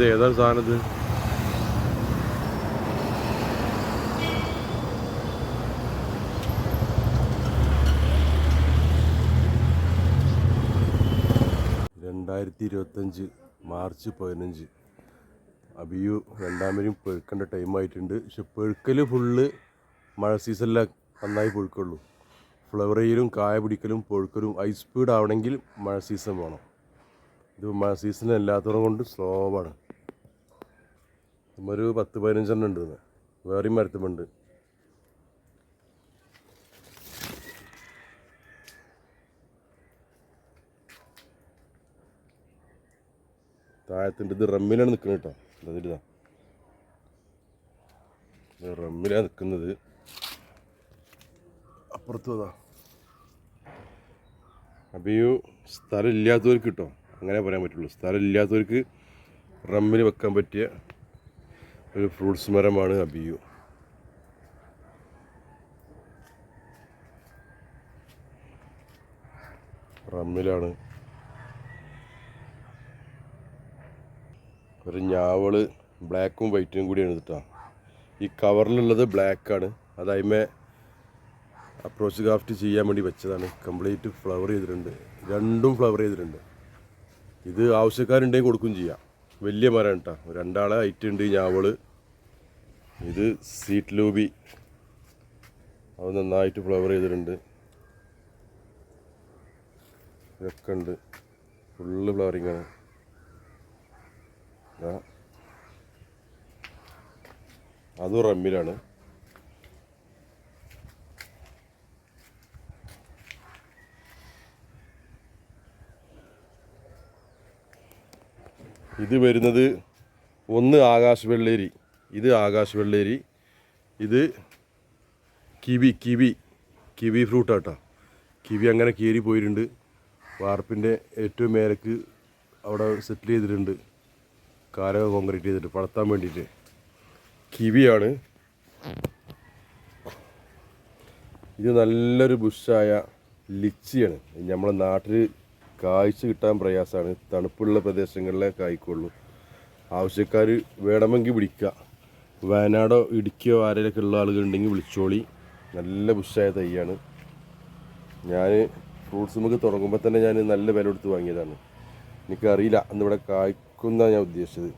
ഇത് ഏതാ സാധനം ഇത്? രണ്ടായിരത്തി ഇരുപത്തഞ്ച് മാർച്ച് പതിനഞ്ച്. അബിയു രണ്ടാമരും പെഴുക്കേണ്ട ടൈമായിട്ടുണ്ട് പക്ഷെ പെഴുക്കൽ ഫുള്ള് മഴ സീസണിലെ നന്നായി പൊഴുക്കുള്ളൂ. ഫ്ലവർ ചെയ്യലും കായ പിടിക്കലും പൊഴുക്കലും ഹൈ സ്പീഡ് ആവണമെങ്കിൽ മഴ സീസൺ വേണം. ഇത് മഴ സീസൺ അല്ലാത്തതും കൊണ്ട് സ്ലോ ആണ്. ഒരു പത്ത് പതിനഞ്ചെണ്ണം ഉണ്ട്. വേറെയും മരത്തുമുണ്ട്. താഴത്തിന്റെ ഇത് റമ്മിലാണ് നിൽക്കുന്നത് കേട്ടോ. അതിലിതാ ഇത് റമ്മിലാണ് നിൽക്കുന്നത് അപ്പുറത്ത് അതാ അപ്പോൾ ഈ സ്ഥലം ഇല്ലാത്തവർക്ക് കിട്ടോ. അങ്ങനെ പറയാൻ പറ്റുള്ളൂ. സ്ഥലം ഇല്ലാത്തവർക്ക് റമ്മിൽ വെക്കാൻ പറ്റിയ ഒരു ഫ്രൂട്ട്സ് മരമാണ് അബിയു. റമ്മിലാണ്. ഒരു ഞാവൾ ബ്ലാക്കും വൈറ്റും കൂടിയാണ് കേട്ടോ ഈ കവറിലുള്ളത് ബ്ലാക്കാണ്. അത് അതിമേ അപ്രോച്ച് ക്രാഫ്റ്റ് ചെയ്യാൻ വേണ്ടി വെച്ചതാണ്. കംപ്ലീറ്റ് ഫ്ലവർ ചെയ്തിട്ടുണ്ട്. രണ്ടും ഫ്ലവർ ചെയ്തിട്ടുണ്ട്. ഇത് ആവശ്യക്കാരുണ്ടെങ്കിൽ കൊടുക്കും ചെയ്യാം. വലിയ മരം കേട്ടോ. രണ്ടാളെ ഹൈറ്റ് ഉണ്ട് ഞാവൾ ഇത് സീറ്റ് ലൂബി. അത് നന്നായിട്ട് ഫ്ലവർ ചെയ്തിട്ടുണ്ട്. ഇതൊക്കെ ഉണ്ട്. ഫുള്ള് ഫ്ലവറിങ് ആണ്. അതും റമ്മിലാണ്. ഇത് വരുന്നത് ഒന്ന് ആകാശ് വെള്ളേരി. ഇത് ആകാശ് വെള്ളേരി. ഇത് കിവി കിവി കിവി ഫ്രൂട്ട് കേട്ടോ കിവി അങ്ങനെ കീറി പോയിട്ടുണ്ട്. വാർപ്പിന്റെ ഏറ്റവും മേലേക്ക് അവിടെ സെറ്റിൽ ചെയ്തിട്ടുണ്ട്. കാരക കോൺക്രീറ്റ് ചെയ്തിട്ട് പടത്താൻ വേണ്ടിയിട്ട്. കിവിയാണ്. ഇത് നല്ലൊരു ബുഷായ ലിച്ചിയാണ്. നമ്മളെ നാട്ടിൽ കായ്ച്ച് കിട്ടാൻ പ്രയാസമാണ്. തണുപ്പുള്ള പ്രദേശങ്ങളിലെ കായ്ക്കുള്ളൂ ആവശ്യക്കാർ വേണമെങ്കിൽ വിളിക്കുക. വയനാടോ ഇടുക്കിയോ ആരെയൊക്കെ ഉള്ള ആളുകളുണ്ടെങ്കിൽ വിളിച്ചോളി. നല്ല ബുഷായ തൈയാണ്. ഞാൻ ഫ്രൂട്ട്സ് നമുക്ക് തുടങ്ങുമ്പോൾ തന്നെ ഞാൻ നല്ല വില കൊടുത്ത് വാങ്ങിയതാണ്. എനിക്കറിയില്ല അന്നിവിടെ കായ്ക്കുന്നതാണ് ഞാൻ ഉദ്ദേശിച്ചത്.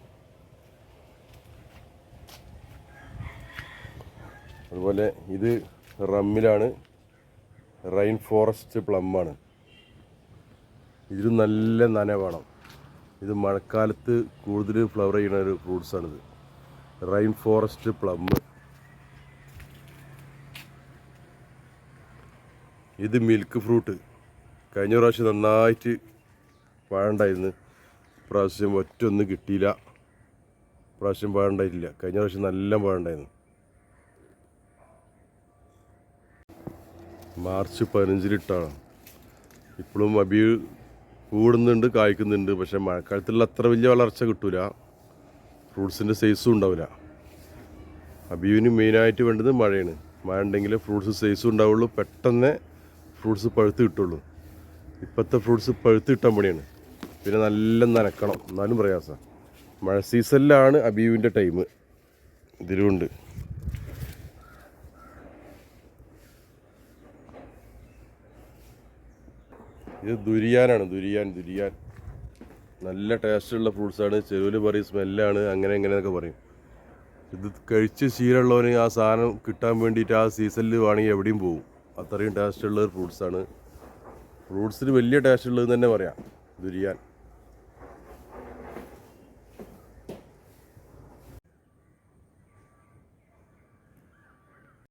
അതുപോലെ ഇത് റമ്മിലാണ്. റൈൻ ഫോറസ്റ്റ് പ്ലമ്മാണ് ഇതിൽ നല്ല നന വേണം. ഇത് മഴക്കാലത്ത് കൂടുതൽ ഫ്ലവർ ചെയ്യുന്ന ഒരു ഫ്രൂട്ട്സാണിത് റെയിൻ ഫോറസ്റ്റ് പ്ലം ഇത് മിൽക്ക് ഫ്രൂട്ട് കഴിഞ്ഞ പ്രാവശ്യം നന്നായിട്ട് വാഴണ്ടായിരുന്നു പ്രാവശ്യം ഒറ്റ ഒന്നും കിട്ടിയില്ല. പ്രാവശ്യം പഴണ്ടായിട്ടില്ല കഴിഞ്ഞ പ്രാവശ്യം നല്ല വാഴണ്ടായിരുന്നു മാർച്ച് പതിനഞ്ചിലിട്ടാണ് ഇപ്പോഴും അബി കൂടുന്നുണ്ട് കായ്ക്കുന്നുണ്ട്. പക്ഷെ മഴക്കാലത്തുള്ള അത്ര വലിയ വളർച്ച കിട്ടൂല. ഫ്രൂട്ട്സിന്റെ സൈസും ഉണ്ടാവില്ല. അബീവിന് മെയിനായിട്ട് വേണ്ടത് മഴയാണ്. മഴ ഉണ്ടെങ്കിൽ ഫ്രൂട്ട്സ് സൈസും ഉണ്ടാവുള്ളൂ. പെട്ടെന്ന് ഫ്രൂട്ട്സ് പഴുത്ത് കിട്ടുള്ളൂ. ഇപ്പോഴത്തെ ഫ്രൂട്ട്സ് പഴുത്ത് കിട്ടാൻ പണിയാണ്. പിന്നെ നല്ല നനക്കണം. എന്നാലും പ്രയാസം. മഴ സീസണിലാണ് അബീവിന്റെ ടൈം ഇതിലുണ്ട് ഇത് ദുരിയാനാണ് ദുരിയാൻ ദുരിയാൻ. നല്ല ടേസ്റ്റുള്ള ഫ്രൂട്ട്സാണ്. ചെറുവിൽ പറയും സ്മെല്ലാണ് അങ്ങനെ എങ്ങനെയൊക്കെ പറയും. ഇത് കഴിച്ച് ശീലമുള്ളവന് ആ സാധനം കിട്ടാൻ വേണ്ടിയിട്ട് ആ സീസണിൽ വേണമെങ്കിൽ എവിടെയും പോകും. അത്രയും ടേസ്റ്റുള്ള ഫ്രൂട്ട്സാണ്. ഫ്രൂട്ട്സിന് വലിയ ടേസ്റ്റ് ഉള്ളതെന്ന് തന്നെ പറയാം ദുരിയാൻ.